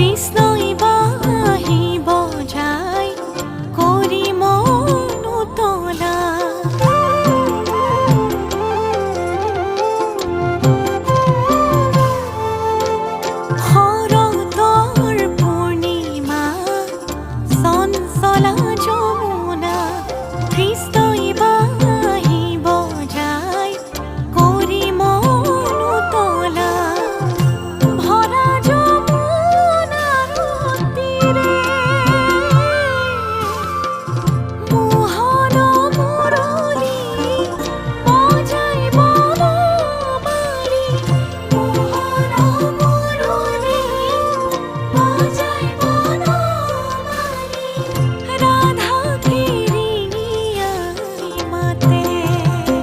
কৃষ্ণই বাহি বজাই করি মন তোলা হ mate.